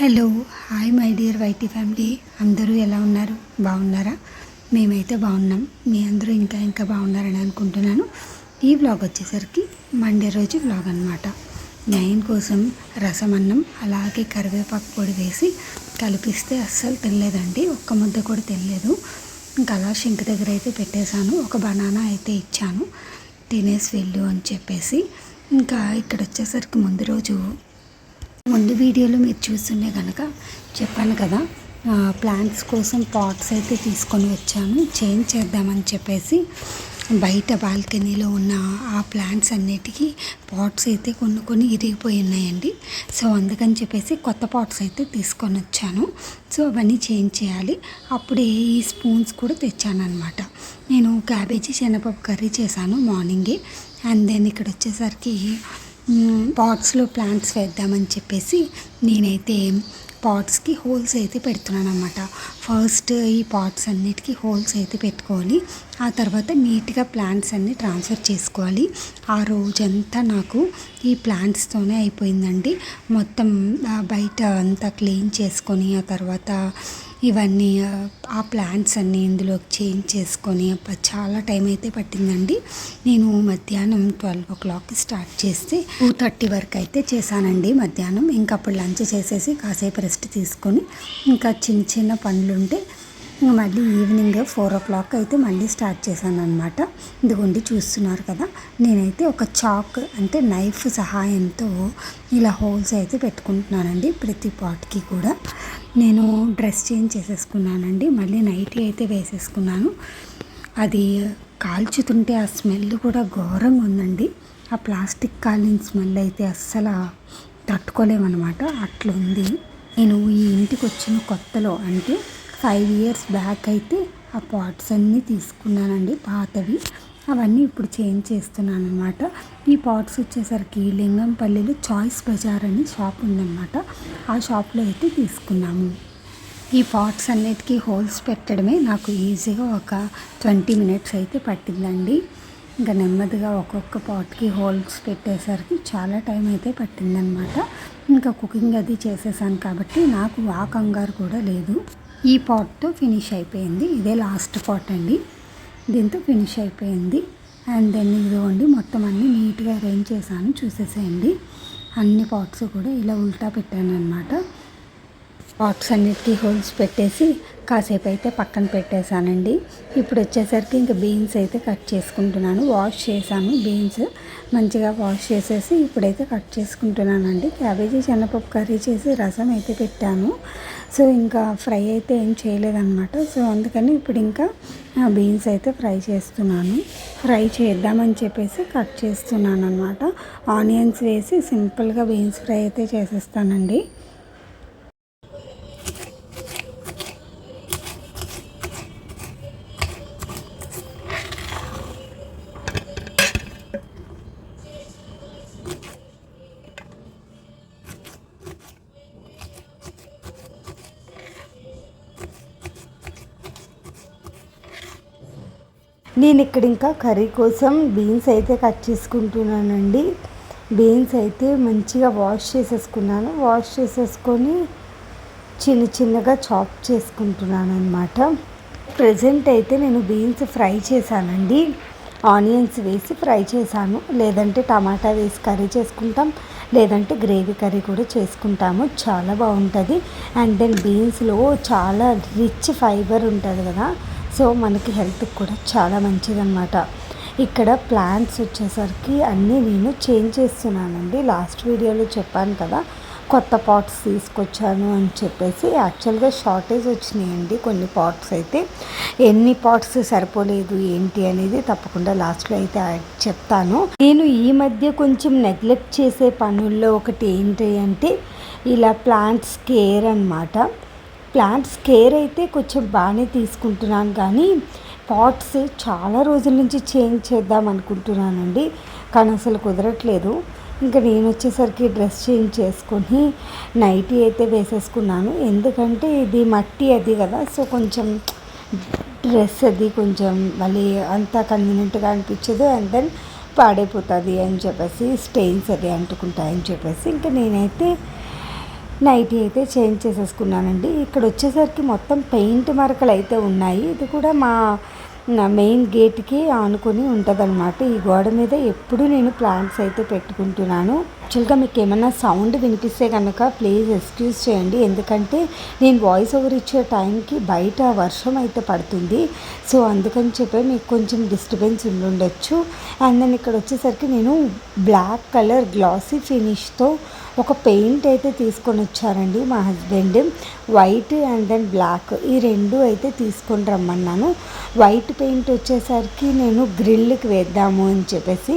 Hello hi my dear వైటీ family. అందరూ ఎలా ఉన్నారు? బాగున్నారా? మేమైతే బాగున్నాం. మీ అందరూ ఇంకా ఇంకా బాగున్నారని అనుకుంటున్నాను. ఈ వ్లాగ్ వచ్చేసరికి మండే రోజు వ్లాగ్ అనమాట నైన్ కోసం రసం అన్నం అలాగే కరివేపాకు పొడి వేసి కలిపిస్తే అస్సలు తినలేదండి. ఒక్క ముద్ద కూడా తినలేదు. ఇంకా అలా షింక్ దగ్గర అయితే పెట్టేశాను. ఒక బనానా అయితే ఇచ్చాను. తినేసి వెళ్ళు అని చెప్పేసి. ఇంకా ఇక్కడ వచ్చేసరికి ముందు రోజు ముందు వీడియోలో మీరు చూస్తుండే కనుక చెప్పాను కదా ప్లాంట్స్ కోసం పాట్స్ అయితే తీసుకొని వచ్చాను. చేంజ్ చేద్దామని చెప్పేసి బయట బాల్కనీలో ఉన్న ఆ ప్లాంట్స్ అన్నిటికీ పాట్స్ అయితే కొన్ని కొన్ని ఇరిగిపోయి ఉన్నాయండి. సో అందుకని చెప్పేసి కొత్త పాట్స్ అయితే తీసుకొని వచ్చాను. సో అవన్నీ చేంజ్ చేయాలి. అప్పుడే ఈ స్పూన్స్ కూడా తెచ్చాను అనమాట నేను క్యాబేజీ శనగపప్పు కర్రీ చేశాను మార్నింగే. అండ్ దెన్ ఇక్కడ వచ్చేసరికి పాట్స్లో ప్లాంట్స్ వేద్దామని చెప్పేసి నేనైతే పాట్స్కి హోల్స్ అయితే పెడుతున్నాను అనమాట ఫస్ట్ ఈ పాట్స్ అన్నిటికీ హోల్స్ అయితే పెట్టుకోవాలి. ఆ తర్వాత నీట్గా ప్లాంట్స్ అన్నీ ట్రాన్స్ఫర్ చేసుకోవాలి. ఆ రోజంతా నాకు ఈ ప్లాంట్స్తోనే అయిపోయిందండి. మొత్తం బయట అంతా క్లీన్ చేసుకొని ఆ తర్వాత ఇవన్నీ ఆ ప్లాంట్స్ అన్నీ ఇందులోకి చేంజ్ చేసుకొని చాలా టైం అయితే పట్టిందండి. నేను మధ్యాహ్నం ట్వెల్వ్ ఓ క్లాక్కి స్టార్ట్ చేస్తే టూ థర్టీ వరకు అయితే చేశానండి మధ్యాహ్నం. ఇంకా అప్పుడు లంచ్ చేసేసి కాసేపు రెస్ట్ తీసుకొని ఇంకా చిన్న చిన్న పనులుంటే ఇంకా మళ్ళీ ఈవినింగ్ ఫోర్ ఓ క్లాక్ అయితే మళ్ళీ స్టార్ట్ చేశాను అనమాట ఇదిగోండి చూస్తున్నారు కదా నేనైతే ఒక చాక్ అంటే నైఫ్ సహాయంతో ఇలా హోల్స్ అయితే పెట్టుకుంటున్నానండి ప్రతి పాట్కి కూడా. నేను డ్రెస్ చేంజ్ చేసేసుకున్నానండి మళ్ళీ నైటీ అయితే వేసేసుకున్నాను. అది కాల్చుతుంటే ఆ స్మెల్ కూడా ఘోరంగా ఉందండి. ఆ ప్లాస్టిక్ కాలిన స్మెల్ అయితే అస్సలు తట్టుకోలేమన్నమాట. అట్లుంది. నేను ఈ ఇంటికి వచ్చిన కొత్తలో అంటే ఫైవ్ ఇయర్స్ బ్యాక్ అయితే ఆ పాట్స్ అన్నీ తీసుకున్నానండి పాతవి. అవన్నీ ఇప్పుడు చేంజ్ చేస్తున్నాను అనమాట ఈ పాట్స్ వచ్చేసరికి లింగంపల్లిలో చాయిస్ బజార్ అని షాప్ ఉందన్నమాట. ఆ షాప్లో అయితే తీసుకున్నాము. ఈ పాట్స్ అన్నిటికీ హోల్స్ పెట్టడమే నాకు ఈజీగా ఒక ట్వంటీ మినిట్స్ అయితే పట్టిందండి. ఇంకా నెమ్మదిగా ఒక్కొక్క పాట్కి హోల్స్ పెట్టేసరికి చాలా టైం అయితే పట్టిందనమాట ఇంకా కుకింగ్ అది చేసేసాను కాబట్టి నాకు ఆ కంగారు కూడా లేదు. ఈ పాట్తో ఫినిష్ అయిపోయింది. ఇదే లాస్ట్ పాట్ అండి. దీంతో ఫినిష్ అయిపోయింది. అండ్ దెన్ ఇదిగోండి మొత్తం అన్నీ నీట్గా అరేంజ్ చేశాను. చూసేసేయండి. అన్ని పాట్స్ కూడా ఇలా ఉల్టా పెట్టాను అనమాట పాట్స్ అన్నిటికీ హోల్స్ పెట్టేసి కాసేపు అయితే పక్కన పెట్టేశానండి. ఇప్పుడు వచ్చేసరికి ఇంకా బీన్స్ అయితే కట్ చేసుకుంటున్నాను. వాష్ చేశాను బీన్స్. మంచిగా వాష్ చేసేసి ఇప్పుడైతే కట్ చేసుకుంటున్నానండి. క్యాబేజీ శనగపప్పు కర్రీ చేసి రసం అయితే పెట్టాను. సో ఇంకా ఫ్రై అయితే ఏం చేయలేదన్నమాట. సో అందుకని ఇప్పుడు ఇంకా బీన్స్ అయితే ఫ్రై చేస్తున్నాను. ఫ్రై చేద్దామని చెప్పేసి కట్ చేస్తున్నాను అనమాట ఆనియన్స్ వేసి సింపుల్గా బీన్స్ ఫ్రై అయితే చేసేస్తానండి. నేను ఇక్కడ ఇంకా కర్రీ కోసం బీన్స్ అయితే కట్ చేసుకుంటున్నానండి. బీన్స్ అయితే మంచిగా వాష్ చేసేసుకున్నాను. వాష్ చేసేసుకొని చిన్న చిన్నగా చాప్ చేసుకుంటున్నాను అనమాట ప్రజెంట్ అయితే నేను బీన్స్ ఫ్రై చేశానండి. ఆనియన్స్ వేసి ఫ్రై చేశాను. లేదంటే టమాటా వేసి కర్రీ చేసుకుంటాం. లేదంటే గ్రేవీ కర్రీ కూడా చేసుకుంటాము. చాలా బాగుంటుంది. అండ్ దెన్ బీన్స్లో చాలా రిచ్ ఫైబర్ ఉంటుంది కదా. సో మనకి హెల్త్కి కూడా చాలా మంచిదన్నమాట. ఇక్కడ ప్లాంట్స్ వచ్చేసరికి అన్నీ నేను చేంజ్ చేస్తున్నానండి. లాస్ట్ వీడియోలో చెప్పాను కదా కొత్త పాట్స్ తీసుకొచ్చాను అని చెప్పేసి యాక్చువల్గా షార్టేజ్ వచ్చినాయండి కొన్ని పాట్స్ అయితే. ఎన్ని పాట్స్ సరిపోలేదు ఏంటి అనేది తప్పకుండా లాస్ట్లో అయితే చెప్తాను. నేను ఈ మధ్య కొంచెం నెగ్లెక్ట్ చేసే పనుల్లో ఒకటి ఏంటి అంటే ఇలా ప్లాంట్స్ కేర్ అనమాట ప్లాంట్స్ కేర్ అయితే కొంచెం బాగానే తీసుకుంటున్నాను కానీ పాట్స్ చాలా రోజుల నుంచి చేంజ్ చేద్దాం అనుకుంటున్నానండి. కానీ అసలు కుదరట్లేదు. ఇంకా నేను వచ్చేసరికి డ్రెస్ చేంజ్ చేసుకొని నైటీ అయితే వేసేసుకున్నాను. ఎందుకంటే ఇది మట్టి అది కదా సో కొంచెం డ్రెస్ అది కొంచెం మళ్ళీ అంత కన్వీనియంట్గా అనిపించదు. అండ్ దెన్ పాడైపోతుంది అని చెప్పేసి స్టెయిన్స్ అది అంటుకుంటాయని చెప్పేసి ఇంకా నేనైతే నైటీ అయితే చేంజ్ చేసేసుకున్నానండి. ఇక్కడ వచ్చేసరికి మొత్తం పెయింట్ మరకలు అయితే ఉన్నాయి. ఇది కూడా మా మెయిన్ గేట్కి ఆనుకొని ఉంటుందన్నమాట. ఈ గోడ మీద ఎప్పుడు నేను ప్లాంట్స్ అయితే పెట్టుకుంటున్నాను. యాక్చువల్గా మీకు ఏమైనా సౌండ్ వినిపిస్తే కనుక ప్లీజ్ ఎక్స్క్యూజ్ చేయండి. ఎందుకంటే నేను వాయిస్ ఓవర్ ఇచ్చే టైంకి బయట వర్షం అయితే పడుతుంది. సో అందుకని చెప్పి మీకు కొంచెం డిస్టర్బెన్స్ ఉండుండొచ్చు. అండ్ దెన్ ఇక్కడ వచ్చేసరికి నేను బ్లాక్ కలర్ గ్లాసీ ఫినిష్తో ఒక పెయింట్ అయితే తీసుకొని వచ్చారండి మా husband. White and then black ఈ రెండు అయితే తీసుకొని రమ్మన్నాను. వైట్ పెయింట్ వచ్చేసరికి నేను గ్రిల్కి వేద్దాము అని చెప్పేసి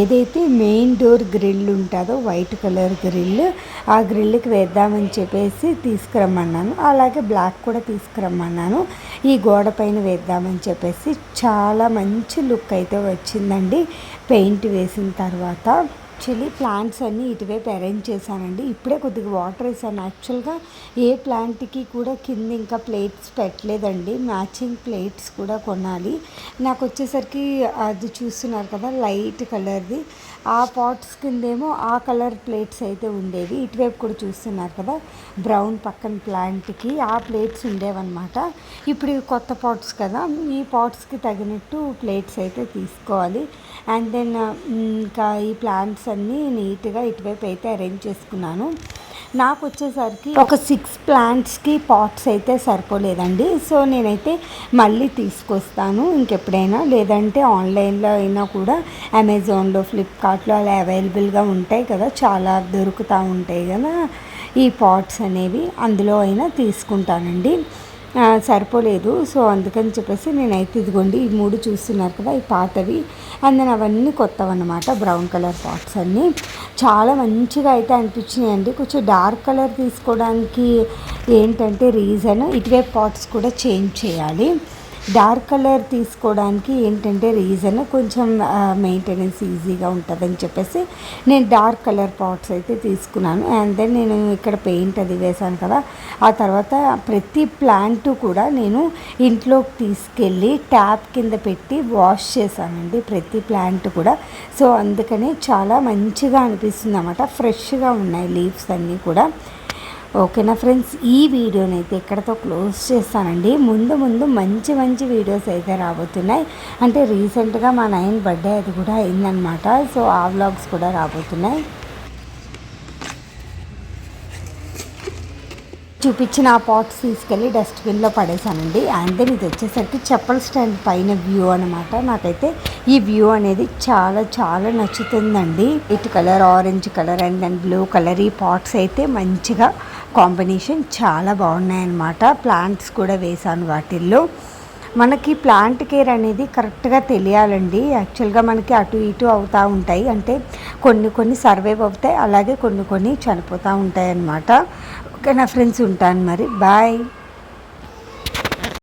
ఏదైతే మెయిన్ డోర్ గ్రిల్ ఉంటుందో వైట్ కలర్ గ్రిల్ ఆ గ్రిల్కి వేద్దామని చెప్పేసి తీసుకురమ్మన్నాను. అలాగే బ్లాక్ కూడా తీసుకురమ్మన్నాను. ఈ గోడ పైన వేద్దామని చెప్పేసి చాలా మంచి లుక్ అయితే వచ్చిందండి. పెయింట్ వేసిన తర్వాత యాక్చువల్లీ ప్లాంట్స్ అన్నీ ఇటువైపు అరేంజ్ చేశానండి. ఇప్పుడే కొద్దిగా వాటర్ వేసాను. యాక్చువల్గా ఏ ప్లాంట్కి కూడా కింద ఇంకా ప్లేట్స్ పెట్టలేదండి. మ్యాచింగ్ ప్లేట్స్ కూడా కొనాలి. నాకు వచ్చేసరికి అది చూస్తున్నారు కదా లైట్ కలర్ది. ఆ పాట్స్ కిందేమో ఆ కలర్ ప్లేట్స్ అయితే ఉండేవి. ఇటువైపు కూడా చూస్తున్నారు కదా బ్రౌన్ పక్కన ప్లాంట్కి ఆ ప్లేట్స్ ఉండేవన్నమాట. ఇప్పుడు కొత్త పాట్స్ కదా ఈ పాట్స్కి తగినట్టు ప్లేట్స్ అయితే తీసుకోవాలి. అండ్ uh, దెన్ ఇంకా ఈ ప్లాంట్స్ అన్నీ నీట్గా ఇటువైపు అయితే అరేంజ్ చేసుకున్నాను. నాకు వచ్చేసరికి ఒక సిక్స్ ప్లాంట్స్కి పాట్స్ అయితే సరిపోలేదండి. సో నేనైతే మళ్ళీ తీసుకొస్తాను ఇంకెప్పుడైనా. లేదంటే ఆన్లైన్లో అయినా కూడా అమెజాన్లో ఫ్లిప్కార్ట్లో అలా అవైలబుల్గా ఉంటాయి కదా. చాలా దొరుకుతూ ఉంటాయి కదా ఈ పాట్స్ అనేవి. అందులో అయినా తీసుకుంటానండి. సరిపోలేదు. సో అందుకని చెప్పేసి నేనైతే ఇదిగోండి ఈ మూడు చూస్తున్నారు కదా ఈ పాతవి. అండ్ అవన్నీ కొత్తవి అనమాట బ్రౌన్ కలర్ పాట్స్ అన్నీ. చాలా మంచిగా అయితే అనిపించినాయి అండి కొంచెం డార్క్ కలర్ తీసుకోవడానికి ఏంటంటే రీజన్ ఇటువైపు పాట్స్ కూడా చేంజ్ చేయాలి. డార్క్ కలర్ తీసుకోవడానికి ఏంటంటే రీజన్ కొంచెం మెయింటెనెన్స్ ఈజీగా ఉంటుందని చెప్పేసి నేను డార్క్ కలర్ పాట్స్ అయితే తీసుకున్నాను. అండ్ దెన్ నేను ఇక్కడ పెయింట్ అది వేశాను కదా ఆ తర్వాత ప్రతి ప్లాంట్ కూడా నేను ఇంట్లోకి తీసుకెళ్ళి ట్యాప్ కింద పెట్టి వాష్ చేశానండి ప్రతి ప్లాంట్ కూడా. సో అందుకని చాలా మంచిగా అనిపిస్తుంది అన్నమాట ఫ్రెష్గా ఉన్నాయి లీవ్స్ అన్నీ కూడా. ఓకేనా ఫ్రెండ్స్ ఈ వీడియోని అయితే ఇక్కడతో క్లోజ్ చేస్తానండి. ముందు ముందు మంచి మంచి వీడియోస్ అయితే రాబోతున్నాయి. అంటే రీసెంట్గా మా నైన్ బర్త్డే అది కూడా అయిందనమాట సో ఆ వ్లాగ్స్ కూడా రాబోతున్నాయి. చూపించిన ఆ పాట్స్ తీసుకెళ్ళి డస్ట్బిన్లో పడేశానండి. అండ్ దెన్ ఇది వచ్చేసరికి చెప్పల్ స్టాండ్ పైన వ్యూ అనమాట నాకైతే ఈ వ్యూ అనేది చాలా చాలా నచ్చుతుందండి. ఇటు colour orange colour and then blue colour ఈ పాట్స్ అయితే మంచిగా కాంబినేషన్ చాలా బాగున్నాయన్నమాట. ప్లాంట్స్ కూడా వేసాను వాటిల్లో. మనకి ప్లాంట్ కేర్ అనేది కరెక్ట్గా తెలియాలండి. యాక్చువల్గా మనకి అటు ఇటు అవుతూ ఉంటాయి. అంటే కొన్ని కొన్ని సర్వైవ్ అవుతాయి. అలాగే కొన్ని కొన్ని చనిపోతూ ఉంటాయి అన్నమాట ఓకే నా ఫ్రెండ్స్? ఉంటాను మరి. బాయ్.